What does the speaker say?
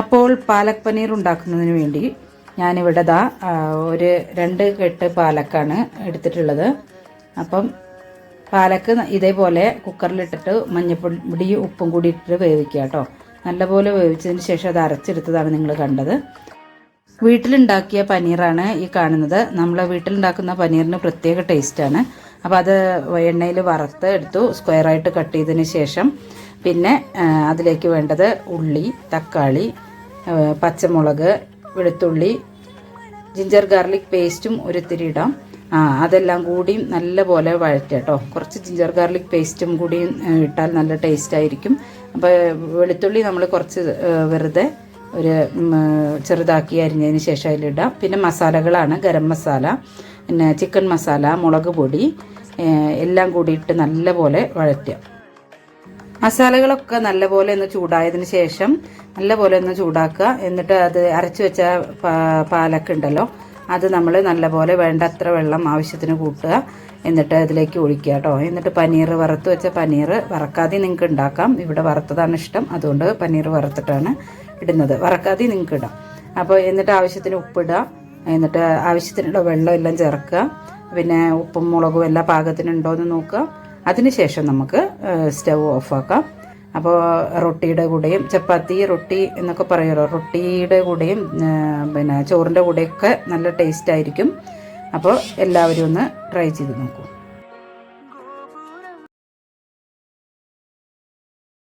അപ്പോൾ പാലക് പനീർ ഉണ്ടാക്കുന്നതിന് വേണ്ടി ഞാനിവിടെ ദാ ഒരു രണ്ട് കെട്ട് പാലക്കാണ് എടുത്തിട്ടുള്ളത്. അപ്പം പാലക്ക് ഇതേപോലെ കുക്കറിലിട്ടിട്ട് മഞ്ഞൾപ്പൊടി ഉപ്പും കൂടി ഇട്ടിട്ട് വേവിക്കുക കേട്ടോ. നല്ലപോലെ വേവിച്ചതിന് ശേഷം അത് അരച്ചെടുത്തതാണ് നിങ്ങൾ കണ്ടത്. വീട്ടിലുണ്ടാക്കിയ പനീറാണ് ഈ കാണുന്നത്. നമ്മളെ വീട്ടിലുണ്ടാക്കുന്ന പനീറിന് പ്രത്യേക ടേസ്റ്റാണ് അപ്പോൾ അത് എണ്ണയിൽ വറുത്ത് എടുത്തു സ്ക്വയറായിട്ട് കട്ട് ചെയ്തതിന് ശേഷം പിന്നെ അതിലേക്ക് വേണ്ടത് ഉള്ളി തക്കാളി പച്ചമുളക് വെളുത്തുള്ളി ജിഞ്ചർ ഗാർലിക് പേസ്റ്റും ഒരുത്തിരി ഇടാം. ആ അതെല്ലാം കൂടിയും നല്ലപോലെ വഴറ്റ കേട്ടോ. കുറച്ച് ജിഞ്ചർ ഗാർലിക് പേസ്റ്റും കൂടി ഇട്ടാൽ നല്ല ടേസ്റ്റ് ആയിരിക്കും. അപ്പോൾ വെളുത്തുള്ളി നമ്മൾ കുറച്ച് വെറുതെ ഒരു ചെറുതാക്കി അരിഞ്ഞതിന് ശേഷം അതിലിടാം പിന്നെ മസാലകളാണ് ഗരം മസാല. പിന്നെ ചിക്കൻ മസാല മുളക് പൊടി എല്ലാം കൂടിയിട്ട് നല്ലപോലെ വഴറ്റുക. മസാലകളൊക്കെ നല്ലപോലെ ഒന്ന് ചൂടായതിന് ശേഷം നല്ലപോലെ ഒന്ന് ചൂടാക്കുക. എന്നിട്ട് അത് അരച്ചു വെച്ച പാലൊക്കെ ഉണ്ടല്ലോ അത് നമ്മൾ നല്ലപോലെ വേണ്ടത്ര വെള്ളം ആവശ്യത്തിന് കൂട്ടുക. എന്നിട്ട് അതിലേക്ക് ഒഴിക്കുക കേട്ടോ. എന്നിട്ട് പനീർ വറുത്ത് വെച്ച പനീർ വറക്കാതെ നിങ്ങൾക്ക് ഉണ്ടാക്കാം. ഇവിടെ വറുത്തതാണ് ഇഷ്ടം. അതുകൊണ്ട് പനീർ വറുത്തിട്ടാണ് ഇടുന്നത്. വറക്കാതെ നിങ്ങൾക്ക് ഇടാം. അപ്പോൾ എന്നിട്ട് ആവശ്യത്തിന് ഉപ്പിടുക എന്നിട്ട് ആവശ്യത്തിനുള്ള വെള്ളം എല്ലാം ചേർക്കുക. പിന്നെ ഉപ്പും മുളകും എല്ലാ പാകത്തിനുണ്ടോ എന്ന് നോക്കുക. അതിനുശേഷം നമുക്ക് സ്റ്റവ് ഓഫാക്കാം അപ്പോൾ റൊട്ടിയുടെ കൂടെയും ചപ്പാത്തി റൊട്ടി എന്നൊക്കെ പറയുമല്ലോ. റൊട്ടിയുടെ കൂടെയും പിന്നെ ചോറിന്റെ കൂടെയൊക്കെ നല്ല ടേസ്റ്റ് ആയിരിക്കും. അപ്പോൾ എല്ലാവരും ഒന്ന് ട്രൈ ചെയ്ത് നോക്കൂ.